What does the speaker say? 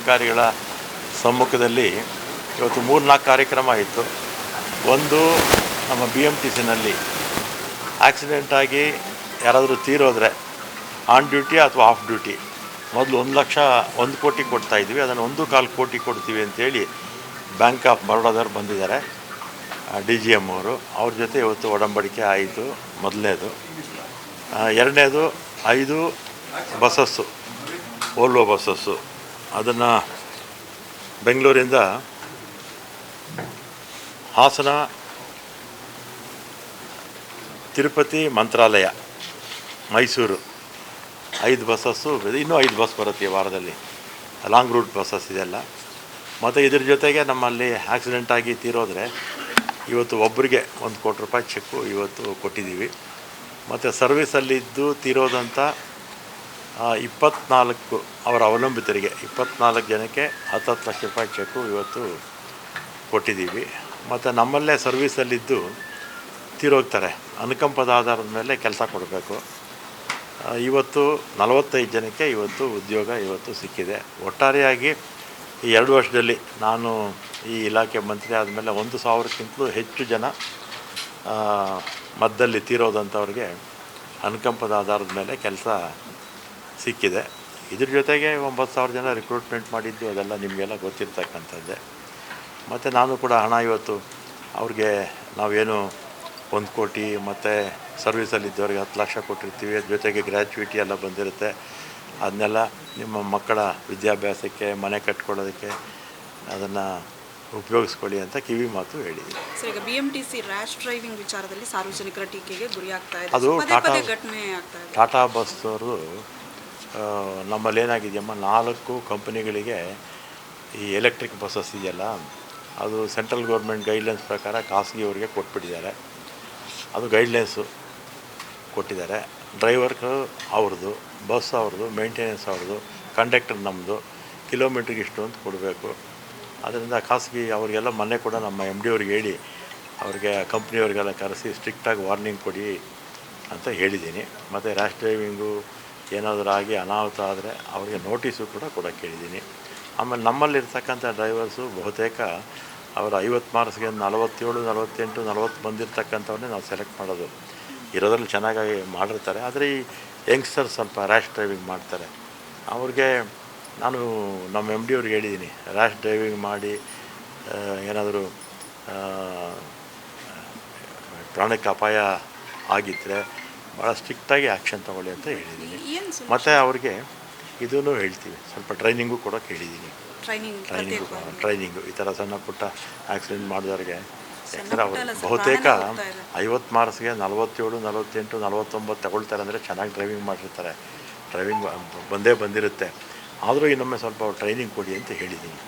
ಅಧಿಕಾರಿಗಳ ಸಮ್ಮುಖದಲ್ಲಿ ಇವತ್ತು ಮೂರು ನಾಲ್ಕು ಕಾರ್ಯಕ್ರಮ ಇತ್ತು ಒಂದು ನಮ್ಮ ಬಿ ಎಂ ಟಿ ಸಿನಲ್ಲಿ ಆಕ್ಸಿಡೆಂಟ್ ಆಗಿ ಯಾರಾದರೂ ತೀರೋದ್ರೆ ಆನ್ ಡ್ಯೂಟಿ ಅಥವಾ ಆಫ್ ಡ್ಯೂಟಿ ಮೊದಲು ಒಂದು ಲಕ್ಷ ಒಂದು ಕೋಟಿ ಕೊಡ್ತಾ ಇದ್ವಿ, ಅದನ್ನು ಒಂದು ಕಾಲು ಕೋಟಿ ಕೊಡ್ತೀವಿ ಅಂತೇಳಿ ಬ್ಯಾಂಕ್ ಆಫ್ ಬರೋಡಾದವ್ರು ಬಂದಿದ್ದಾರೆ. ಡಿ ಜಿ ಎಂ ಅವರು, ಅವ್ರ ಜೊತೆ ಇವತ್ತು ಒಡಂಬಡಿಕೆ ಆಯಿತು ಮೊದಲನೇದು. ಎರಡನೇದು ಐದು ಬಸ್ಸಸ್ಸು, ಓಲ್ವೋ ಬಸ್ಸಸ್ಸು. ಅದನ್ನು ಬೆಂಗಳೂರಿಂದ ಹಾಸನ, ತಿರುಪತಿ ಮಂತ್ರಾಲಯ, ಮೈಸೂರು. ಐದು ಬಸ್ಸಸ್ಸು, ಇನ್ನೂ ಐದು ಬಸ್ ಬರುತ್ತೆ ಈ ವಾರದಲ್ಲಿ. ಲಾಂಗ್ ರೂಟ್ ಬಸ್ಸಸ್ ಇದೆಲ್ಲ. ಮತ್ತು ಇದ್ರ ಜೊತೆಗೆ ನಮ್ಮಲ್ಲಿ ಆಕ್ಸಿಡೆಂಟ್ ಆಗಿ ತೀರೋದ್ರೆ ಇವತ್ತು ಒಬ್ಬರಿಗೆ ಒಂದು ಕೋಟಿ ರೂಪಾಯಿ ಚೆಕ್ಕು ಇವತ್ತು ಕೊಟ್ಟಿದ್ದೀವಿ. ಮತ್ತು ಸರ್ವಿಸಲ್ಲಿದ್ದು ತೀರೋದಂಥ ಇಪ್ಪತ್ನಾಲ್ಕು ಅವರ ಅವಲಂಬಿತರಿಗೆ ಇಪ್ಪತ್ನಾಲ್ಕು ಜನಕ್ಕೆ ಹತ್ತತ್ತು ಲಕ್ಷ ರೂಪಾಯಿ ಚೆಕ್ಕು ಇವತ್ತು ಕೊಟ್ಟಿದ್ದೀವಿ. ಮತ್ತು ನಮ್ಮಲ್ಲೇ ಸರ್ವೀಸಲ್ಲಿದ್ದು ತೀರೋಗ್ತಾರೆ. ಅನುಕಂಪದ ಆಧಾರದ ಮೇಲೆ ಕೆಲಸ ಕೊಡಬೇಕು. ಇವತ್ತು ನಲವತ್ತೈದು ಜನಕ್ಕೆ ಇವತ್ತು ಉದ್ಯೋಗ ಇವತ್ತು ಸಿಕ್ಕಿದೆ. ಒಟ್ಟಾರೆಯಾಗಿ ಈ ಎರಡು ವರ್ಷದಲ್ಲಿ ನಾನು ಈ ಇಲಾಖೆ ಮಂತ್ರಿ ಆದಮೇಲೆ ಒಂದು ಸಾವಿರಕ್ಕಿಂತಲೂ ಹೆಚ್ಚು ಜನ ಮದ್ದಲ್ಲಿ ತೀರೋದಂಥವ್ರಿಗೆ ಅನುಕಂಪದ ಆಧಾರದ ಮೇಲೆ ಕೆಲಸ ಸಿಕ್ಕಿದೆ. ಇದ್ರ ಜೊತೆಗೆ ಒಂಬತ್ತು ಸಾವಿರ ಜನ ರಿಕ್ರೂಟ್ಮೆಂಟ್ ಮಾಡಿದ್ದು ಅದೆಲ್ಲ ನಿಮಗೆಲ್ಲ ಗೊತ್ತಿರ್ತಕ್ಕಂಥದ್ದೇ. ಮತ್ತು ನಾನು ಕೂಡ ಹಣ ಇವತ್ತು ಅವ್ರಿಗೆ ನಾವೇನು ಒಂದು ಕೋಟಿ ಮತ್ತು ಸರ್ವಿಸಲ್ಲಿದ್ದವ್ರಿಗೆ ಹತ್ತು ಲಕ್ಷ ಕೊಟ್ಟಿರ್ತೀವಿ ಅದ್ರ ಜೊತೆಗೆ ಗ್ರ್ಯಾಚುಯಿಟಿ ಎಲ್ಲ ಬಂದಿರುತ್ತೆ. ಅದನ್ನೆಲ್ಲ ನಿಮ್ಮ ಮಕ್ಕಳ ವಿದ್ಯಾಭ್ಯಾಸಕ್ಕೆ ಮನೆ ಕಟ್ಕೊಳ್ಳೋದಕ್ಕೆ ಅದನ್ನು ಉಪಯೋಗಿಸ್ಕೊಳ್ಳಿ ಅಂತ ಕಿವಿ ಮಾತು ಹೇಳಿದೆ ಸರ್ ಈಗ B M T C rash driving ವಿಚಾರದಲ್ಲಿ ಸಾರ್ವಜನಿಕರ ಟೀಕೆಗೆ ಗುರಿಯಾಗ್ತಾ ಇದೆ. ಅದು ಟಾಟಾ- ಘಟನೆ ಟಾಟಾ ಬಸ್ಸವರು ನಮ್ಮಲ್ಲಿ ಏನಾಗಿದೆಯಮ್ಮ? ನಾಲ್ಕು ಕಂಪನಿಗಳಿಗೆ ಈ ಎಲೆಕ್ಟ್ರಿಕ್ ಬಸ್ಸಸ್ ಇದೆಯಲ್ಲ, ಅದು ಸೆಂಟ್ರಲ್ ಗೌರ್ಮೆಂಟ್ ಗೈಡ್ಲೈನ್ಸ್ ಪ್ರಕಾರ ಖಾಸಗಿಯವರಿಗೆ ಕೊಟ್ಬಿಟ್ಟಿದ್ದಾರೆ. ಅದು ಗೈಡ್ಲೈನ್ಸು ಕೊಟ್ಟಿದ್ದಾರೆ. ಡ್ರೈವರ್ಗಳು ಅವ್ರದ್ದು, ಬಸ್ ಅವ್ರದ್ದು, ಮೇಂಟೆನೆನ್ಸ್ ಅವ್ರದ್ದು, ಕಂಡಕ್ಟರ್ ನಮ್ಮದು ಕಿಲೋಮೀಟ್ರಿಗೆ ಇಷ್ಟು ಅಂತ ಕೊಡಬೇಕು. ಅದರಿಂದ ಖಾಸಗಿ ಅವರಿಗೆಲ್ಲ ಮೊನ್ನೆ ಕೂಡ ನಮ್ಮ ಎಂ ಡಿ ಅವ್ರಿಗೆ ಹೇಳಿ, ಅವ್ರಿಗೆ ಕಂಪ್ನಿಯವ್ರಿಗೆಲ್ಲ ಕರೆಸಿ ಸ್ಟ್ರಿಕ್ಟಾಗಿ ವಾರ್ನಿಂಗ್ ಕೊಡಿ ಅಂತ ಹೇಳಿದ್ದೀನಿ. ಮತ್ತು ರ್ಯಾಶ್ ಡ್ರೈವಿಂಗು ಏನಾದರೂ ಆಗಿ ಅನಾಹುತ ಆದರೆ ಅವರಿಗೆ ನೋಟಿಸು ಕೂಡ ಕೊಡೋಕ್ಕೆ ಕೇಳಿದ್ದೀನಿ ಆಮೇಲೆ ನಮ್ಮಲ್ಲಿರ್ತಕ್ಕಂಥ ಡ್ರೈವರ್ಸು ಬಹುತೇಕ ಅವರ ಐವತ್ತು ಮಾರ್ಕ್ಸ್ಗೆ ನಲವತ್ತೇಳು, ನಲವತ್ತೆಂಟು, ನಲವತ್ತು ಬಂದಿರತಕ್ಕಂಥವ್ರನ್ನೇ ನಾವು ಸೆಲೆಕ್ಟ್ ಮಾಡೋದು. ಇರೋದ್ರಲ್ಲಿ ಚೆನ್ನಾಗಿ ಮಾಡಿರ್ತಾರೆ. ಆದರೆ ಈ ಯಂಗ್ಸ್ಟರ್ಸ್ ಸ್ವಲ್ಪ ರ್ಯಾಶ್ ಡ್ರೈವಿಂಗ್ ಮಾಡ್ತಾರೆ. ಅವ್ರಿಗೆ ನಾನು ನಮ್ಮ ಎಂ ಡಿ ಅವ್ರಿಗೆ ಹೇಳಿದ್ದೀನಿ ರ್ಯಾಶ್ ಡ್ರೈವಿಂಗ್ ಮಾಡಿ ಏನಾದರೂ ಪ್ರಾಣಕ್ಕೆ ಅಪಾಯ ಆಗಿದ್ದರೆ ಭಾಳ ಸ್ಟ್ರಿಕ್ಟಾಗಿ ಆ್ಯಕ್ಷನ್ ತೊಗೊಳ್ಳಿ ಅಂತ ಹೇಳಿದ್ದೀನಿ. ಮತ್ತು ಅವ್ರಿಗೆ ಇದನ್ನು ಹೇಳ್ತೀವಿ ಸ್ವಲ್ಪ ಟ್ರೈನಿಂಗು ಕೊಡೋಕೆ ಕೇಳಿದ್ದೀನಿ. ಟ್ರೈನಿಂಗ್ ಟ್ರೈನಿಂಗು ಈ ಥರ ಸಣ್ಣ ಪುಟ್ಟ ಆಕ್ಸಿಡೆಂಟ್ ಮಾಡಿದವ್ರಿಗೆ ಯಾಕಂದರೆ ಅವರು ಬಹುತೇಕ ಇದೆ. ಐವತ್ತು ಮಾರ್ಕ್ಸ್ಗೆ ನಲವತ್ತೇಳು ನಲವತ್ತೆಂಟು ನಲವತ್ತೊಂಬತ್ತು ತಗೊಳ್ತಾರೆ ಅಂದರೆ ಚೆನ್ನಾಗಿ ಡ್ರೈವಿಂಗ್ ಮಾಡಿರ್ತಾರೆ. ಡ್ರೈವಿಂಗ್ ಬಂದೇ ಬಂದಿರುತ್ತೆ. ಆದರೂ ಇನ್ನೊಮ್ಮೆ ಸ್ವಲ್ಪ ಟ್ರೈನಿಂಗ್ ಕೊಡಿ ಅಂತ ಹೇಳಿದ್ದೀನಿ.